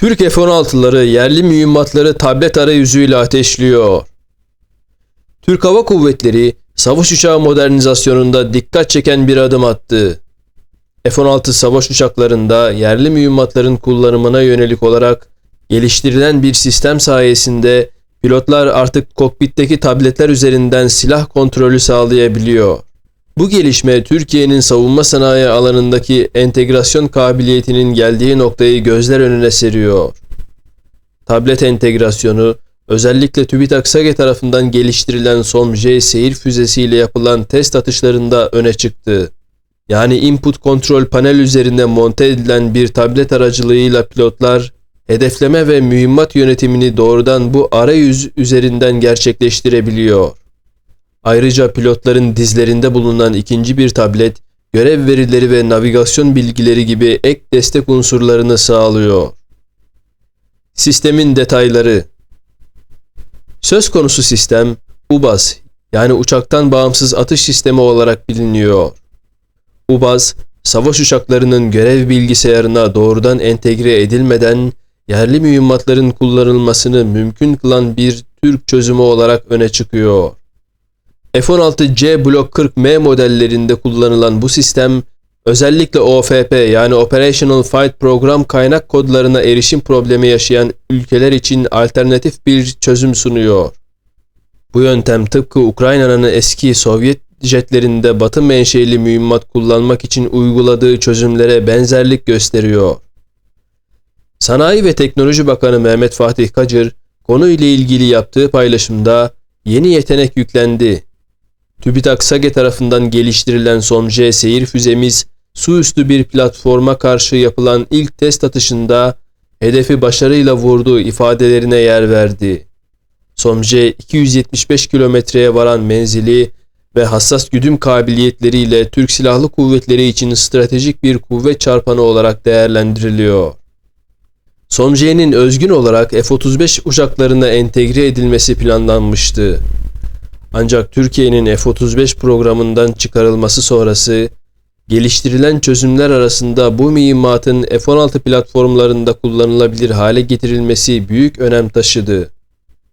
Türk F-16'ları yerli mühimmatları tablet arayüzüyle ateşliyor. Türk Hava Kuvvetleri savaş uçağı modernizasyonunda dikkat çeken bir adım attı. F-16 savaş uçaklarında yerli mühimmatların kullanımına yönelik olarak geliştirilen bir sistem sayesinde pilotlar artık kokpitteki tabletler üzerinden silah kontrolü sağlayabiliyor. Bu gelişme Türkiye'nin savunma sanayi alanındaki entegrasyon kabiliyetinin geldiği noktayı gözler önüne seriyor. Tablet entegrasyonu özellikle TÜBİTAK SAGE tarafından geliştirilen SOMJ seyir füzesiyle yapılan test atışlarında öne çıktı. Yani input kontrol panel üzerinde monte edilen bir tablet aracılığıyla pilotlar hedefleme ve mühimmat yönetimini doğrudan bu arayüz üzerinden gerçekleştirebiliyor. Ayrıca pilotların dizlerinde bulunan ikinci bir tablet, görev verileri ve navigasyon bilgileri gibi ek destek unsurlarını sağlıyor. Sistemin detayları Söz konusu sistem UBAS yani uçaktan bağımsız atış sistemi olarak biliniyor. UBAS, savaş uçaklarının görev bilgisayarına doğrudan entegre edilmeden yerli mühimmatların kullanılmasını mümkün kılan bir Türk çözümü olarak öne çıkıyor. F-16C Block 40M modellerinde kullanılan bu sistem özellikle OFP yani Operational Fight Program kaynak kodlarına erişim problemi yaşayan ülkeler için alternatif bir çözüm sunuyor. Bu yöntem tıpkı Ukrayna'nın eski Sovyet jetlerinde batı menşeli mühimmat kullanmak için uyguladığı çözümlere benzerlik gösteriyor. Sanayi ve Teknoloji Bakanı Mehmet Fatih Kacır konuyla ilgili yaptığı paylaşımda yeni yetenek yüklendi. TÜBİTAK SAGE tarafından geliştirilen SOMJ seyir füzemiz su üstü bir platforma karşı yapılan ilk test atışında hedefi başarıyla vurduğu ifadelerine yer verdi. SOMJ 275 kilometreye varan menzili ve hassas güdüm kabiliyetleriyle Türk Silahlı Kuvvetleri için stratejik bir kuvvet çarpanı olarak değerlendiriliyor. SOMJ'nin özgün olarak F-35 uçaklarına entegre edilmesi planlanmıştı. Ancak Türkiye'nin F-35 programından çıkarılması sonrası geliştirilen çözümler arasında bu mühimmatın F-16 platformlarında kullanılabilir hale getirilmesi büyük önem taşıdı.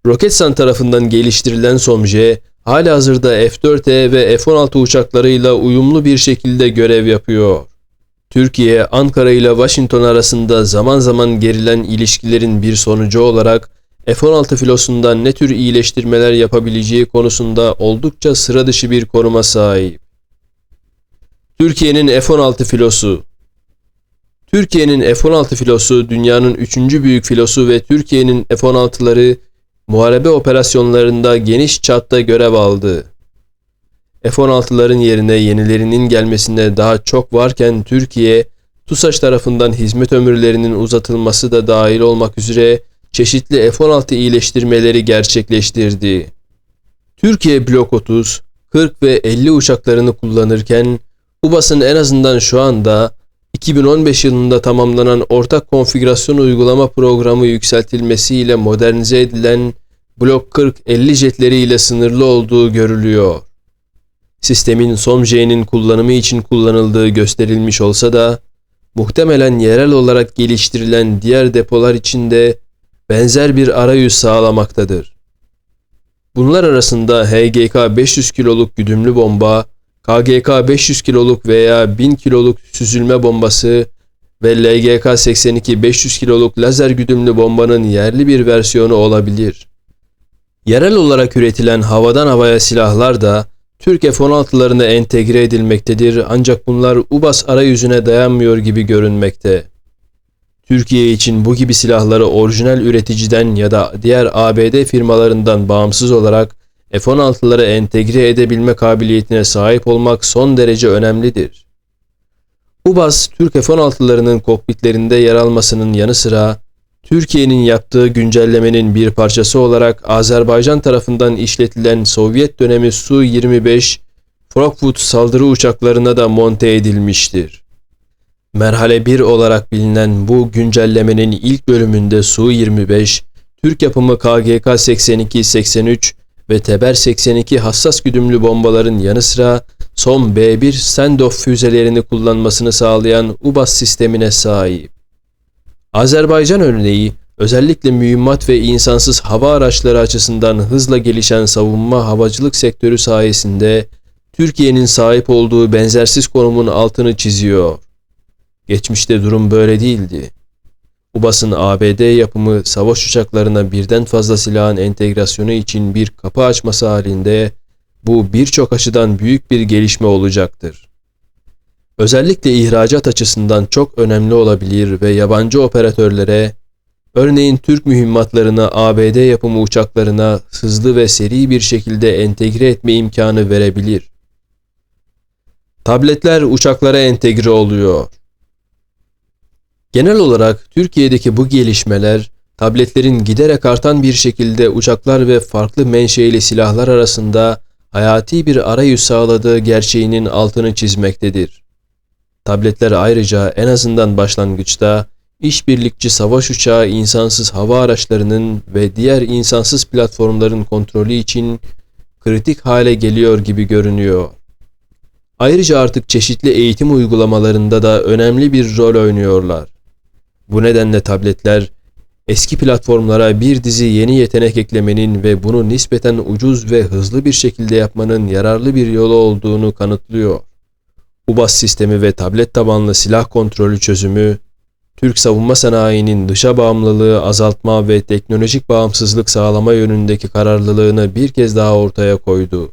Roketsan tarafından geliştirilen SOMJ, hala hazırda F-4E ve F-16 uçaklarıyla uyumlu bir şekilde görev yapıyor. Türkiye, Ankara ile Washington arasında zaman zaman gerilen ilişkilerin bir sonucu olarak F-16 filosundan ne tür iyileştirmeler yapabileceği konusunda oldukça sıra dışı bir koruma sahip. Türkiye'nin F-16 filosu Türkiye'nin F-16 filosu dünyanın üçüncü büyük filosu ve Türkiye'nin F-16'ları muharebe operasyonlarında geniş çatta görev aldı. F-16'ların yerine yenilerinin gelmesine daha çok varken Türkiye, TUSAŞ tarafından hizmet ömürlerinin uzatılması da dahil olmak üzere çeşitli F-16 iyileştirmeleri gerçekleştirdi. Türkiye Blok 30, 40 ve 50 uçaklarını kullanırken UBAS'ın en azından şu anda 2015 yılında tamamlanan ortak konfigürasyon uygulama programı yükseltilmesiyle modernize edilen Blok 40-50 jetleriyle sınırlı olduğu görülüyor. Sistemin SOMJ'nin kullanımı için kullanıldığı gösterilmiş olsa da muhtemelen yerel olarak geliştirilen diğer depolar için de benzer bir arayüz sağlamaktadır. Bunlar arasında HGK 500 kiloluk güdümlü bomba, KGK 500 kiloluk veya 1000 kiloluk süzülme bombası ve LGK 82 500 kiloluk lazer güdümlü bombanın yerli bir versiyonu olabilir. Yerel olarak üretilen havadan havaya silahlar da Türk F-16'larına entegre edilmektedir ancak bunlar UBAS arayüzüne dayanmıyor gibi görünmekte. Türkiye için bu gibi silahları orijinal üreticiden ya da diğer ABD firmalarından bağımsız olarak F-16'lara entegre edebilme kabiliyetine sahip olmak son derece önemlidir. UBAS, Türk F-16'larının kokpitlerinde yer almasının yanı sıra Türkiye'nin yaptığı güncellemenin bir parçası olarak Azerbaycan tarafından işletilen Sovyet dönemi Su-25 Frankfurt saldırı uçaklarına da monte edilmiştir. Merhale 1 olarak bilinen bu güncellemenin ilk bölümünde Su-25, Türk yapımı KGK 82-83 ve Teber 82 hassas güdümlü bombaların yanı sıra son B1 standoff füzelerini kullanmasını sağlayan UBAS sistemine sahip. Azerbaycan örneği özellikle mühimmat ve insansız hava araçları açısından hızla gelişen savunma havacılık sektörü sayesinde Türkiye'nin sahip olduğu benzersiz konumun altını çiziyor. Geçmişte durum böyle değildi. UBAS'ın ABD yapımı savaş uçaklarına birden fazla silahın entegrasyonu için bir kapı açması halinde bu birçok açıdan büyük bir gelişme olacaktır. Özellikle ihracat açısından çok önemli olabilir ve yabancı operatörlere, örneğin Türk mühimmatlarına ABD yapımı uçaklarına hızlı ve seri bir şekilde entegre etme imkanı verebilir. Tabletler uçaklara entegre oluyor. Genel olarak Türkiye'deki bu gelişmeler tabletlerin giderek artan bir şekilde uçaklar ve farklı menşeili silahlar arasında hayati bir arayüz sağladığı gerçeğinin altını çizmektedir. Tabletler ayrıca en azından başlangıçta işbirlikçi savaş uçağı insansız hava araçlarının ve diğer insansız platformların kontrolü için kritik hale geliyor gibi görünüyor. Ayrıca artık çeşitli eğitim uygulamalarında da önemli bir rol oynuyorlar. Bu nedenle tabletler eski platformlara bir dizi yeni yetenek eklemenin ve bunu nispeten ucuz ve hızlı bir şekilde yapmanın yararlı bir yolu olduğunu kanıtlıyor. UBAS sistemi ve tablet tabanlı silah kontrolü çözümü, Türk savunma sanayinin dışa bağımlılığı azaltma ve teknolojik bağımsızlık sağlama yönündeki kararlılığını bir kez daha ortaya koydu.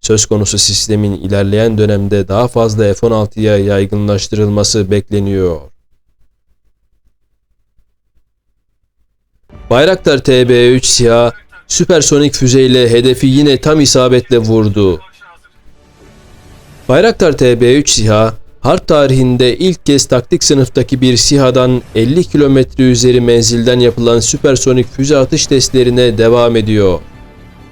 Söz konusu sistemin ilerleyen dönemde daha fazla F-16'ya yaygınlaştırılması bekleniyor. Bayraktar TB3 SİHA süpersonik füzeyle hedefi yine tam isabetle vurdu. Bayraktar TB3 SİHA, harp tarihinde ilk kez taktik sınıftaki bir SİHA'dan 50 kilometre üzeri menzilden yapılan süpersonik füze atış testlerine devam ediyor.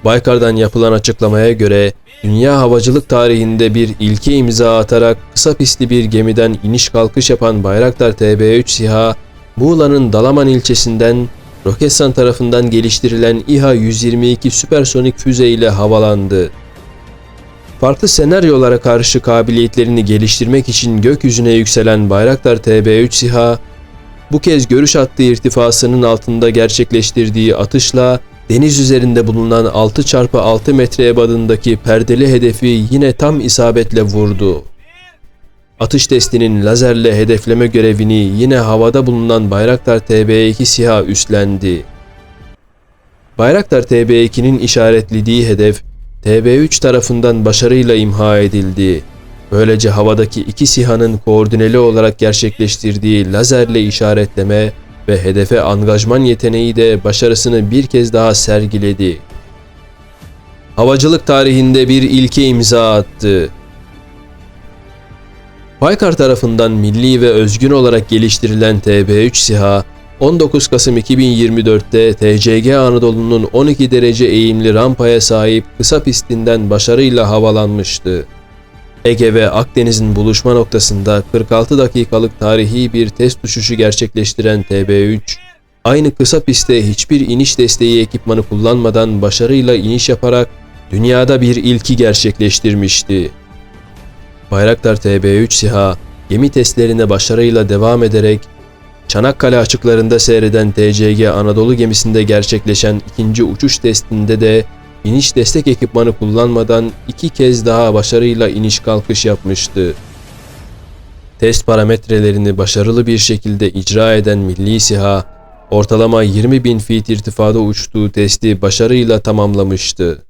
Baykar'dan yapılan açıklamaya göre dünya havacılık tarihinde bir ilke imza atarak kısa pistli bir gemiden iniş kalkış yapan Bayraktar TB3 SİHA, Muğla'nın Dalaman ilçesinden Roketsan tarafından geliştirilen İHA-122 süpersonik füze ile havalandı. Farklı senaryolara karşı kabiliyetlerini geliştirmek için gökyüzüne yükselen Bayraktar TB3 SİHA, bu kez görüş hattı irtifasının altında gerçekleştirdiği atışla deniz üzerinde bulunan 6x6 metre ebadındaki perdeli hedefi yine tam isabetle vurdu. Atış testinin lazerle hedefleme görevini yine havada bulunan Bayraktar TB2 SİHA üstlendi. Bayraktar TB2'nin işaretlediği hedef TB3 tarafından başarıyla imha edildi. Böylece havadaki iki SİHA'nın koordineli olarak gerçekleştirdiği lazerle işaretleme ve hedefe angajman yeteneği de başarısını bir kez daha sergiledi. Havacılık tarihinde bir ilke imza attı. Baykar tarafından milli ve özgün olarak geliştirilen TB3 SİHA, 19 Kasım 2024'te TCG Anadolu'nun 12 derece eğimli rampaya sahip kısa pistinden başarıyla havalanmıştı. Ege ve Akdeniz'in buluşma noktasında 46 dakikalık tarihi bir test uçuşu gerçekleştiren TB3, aynı kısa pistte hiçbir iniş desteği ekipmanı kullanmadan başarıyla iniş yaparak dünyada bir ilki gerçekleştirmişti. Bayraktar TB3 SİHA gemi testlerine başarıyla devam ederek Çanakkale açıklarında seyreden TCG Anadolu gemisinde gerçekleşen ikinci uçuş testinde de iniş destek ekipmanı kullanmadan iki kez daha başarıyla iniş kalkış yapmıştı. Test parametrelerini başarılı bir şekilde icra eden Milli SİHA, ortalama 20 bin feet irtifada uçtuğu testi başarıyla tamamlamıştı.